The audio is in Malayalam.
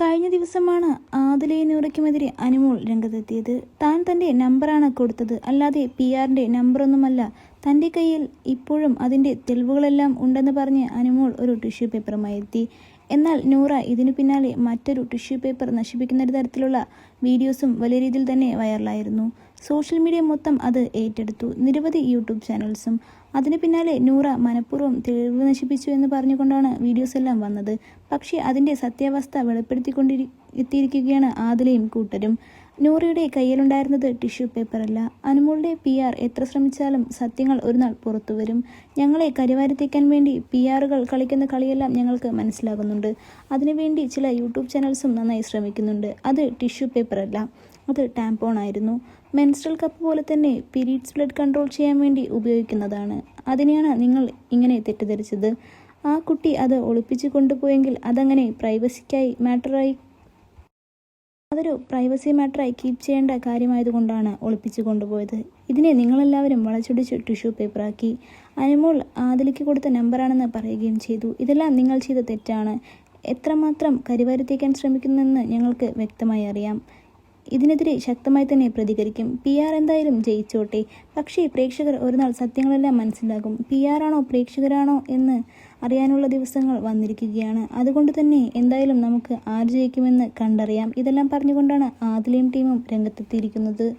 കഴിഞ്ഞ ദിവസമാണ് ആദിലയെ നൂറയ്ക്കുമെതിരെ അനുമോൾ രംഗത്തെത്തിയത്. താൻ തന്റെ നമ്പറാണ് കൊടുത്തത്. അല്ലാതെ പി ആറിന്റെ നമ്പറൊന്നുമല്ല തന്റെ കയ്യിൽ ഇപ്പോഴും അതിന്റെ തെളിവുകളെല്ലാം ഉണ്ടെന്ന് പറഞ്ഞ് അനുമോൾ ഒരു ടിഷ്യൂ പേപ്പറുമായി എത്തി. എന്നാൽ നൂറ ഇതിനു പിന്നാലെ മറ്റൊരു ടിഷ്യൂ പേപ്പർ നശിപ്പിക്കുന്ന ഒരു തരത്തിലുള്ള വീഡിയോസും വലിയ രീതിയിൽ തന്നെ വൈറലായിരുന്നു. സോഷ്യൽ മീഡിയ മൊത്തം അത് ഏറ്റെടുത്തു. നിരവധി യൂട്യൂബ് ചാനൽസും. അതിന് പിന്നാലെ നൂറ മനഃപൂർവം തെളിവ് നശിപ്പിച്ചു എന്ന് പറഞ്ഞുകൊണ്ടാണ് വീഡിയോസ് എല്ലാം വന്നത്. പക്ഷേ അതിന്റെ സത്യാവസ്ഥ വെളിപ്പെടുത്തിക്കൊണ്ടിരി എത്തിയിരിക്കുകയാണ് ആദിലയും കൂട്ടരും. നൂറയുടെ കയ്യിലുണ്ടായിരുന്നത് ടിഷ്യൂ പേപ്പറല്ല അനുമോളുടെ പി ആർ എത്ര ശ്രമിച്ചാലും സത്യങ്ങൾ ഒരു നാൾ പുറത്തു വരും. ഞങ്ങളെ കരിവാരത്തേക്കാൻ വേണ്ടി പി ആറുകൾ കളിക്കുന്ന കളിയെല്ലാം ഞങ്ങൾക്ക് മനസ്സിലാകുന്നുണ്ട്. അതിനുവേണ്ടി ചില യൂട്യൂബ് ചാനൽസും നന്നായി ശ്രമിക്കുന്നുണ്ട്. അത് ടിഷ്യൂ പേപ്പറല്ല അത് ടാമ്പോൺ ആയിരുന്നു. മെൻസ്ട്രൽ കപ്പ് പോലെ തന്നെ പീരീഡ്സ് ബ്ലഡ് കൺട്രോൾ ചെയ്യാൻ വേണ്ടി ഉപയോഗിക്കുന്നതാണ്. അതിനെയാണ് നിങ്ങൾ ഇങ്ങനെ തെറ്റിദ്ധരിച്ചത്. ആ കുട്ടി അത് ഒളിപ്പിച്ചു കൊണ്ടുപോയെങ്കിൽ അതങ്ങനെ പ്രൈവസിക്കായി മാറ്ററായി അതൊരു പ്രൈവസി മാറ്ററായി കീപ്പ് ചെയ്യേണ്ട കാര്യമായതുകൊണ്ടാണ് ഒളിപ്പിച്ചു കൊണ്ടുപോയത്. ഇതിനെ നിങ്ങളെല്ലാവരും വളച്ചൊടിച്ച് ടിഷ്യൂ പേപ്പറാക്കി അനുമോൾ ആദിലിക്ക് കൊടുത്ത നമ്പറാണെന്ന് പറയുകയും ചെയ്തു. ഇതെല്ലാം നിങ്ങൾ ചെയ്ത തെറ്റാണ്. എത്രമാത്രം കരിവാരിത്തേക്കാൻ ശ്രമിക്കുന്നെന്ന് ഞങ്ങൾക്ക് വ്യക്തമായി അറിയാം. ഇതിനെതിരെ ശക്തമായി തന്നെ പ്രതികരിക്കും. പി ആർ എന്തായാലും ജയിച്ചോട്ടെ. പക്ഷേ പ്രേക്ഷകർ ഒരു നാൾ സത്യങ്ങളെല്ലാം മനസ്സിലാകും. പി ആർ ആണോ പ്രേക്ഷകരാണോ എന്ന് അറിയാനുള്ള ദിവസങ്ങൾ വന്നിരിക്കുകയാണ്. അതുകൊണ്ട് തന്നെ എന്തായാലും നമുക്ക് ആര് ജയിക്കുമെന്ന് കണ്ടറിയാം. ഇതെല്ലാം പറഞ്ഞുകൊണ്ടാണ് ആദിലയും ടീമും രംഗത്തെത്തിയിരിക്കുന്നത്.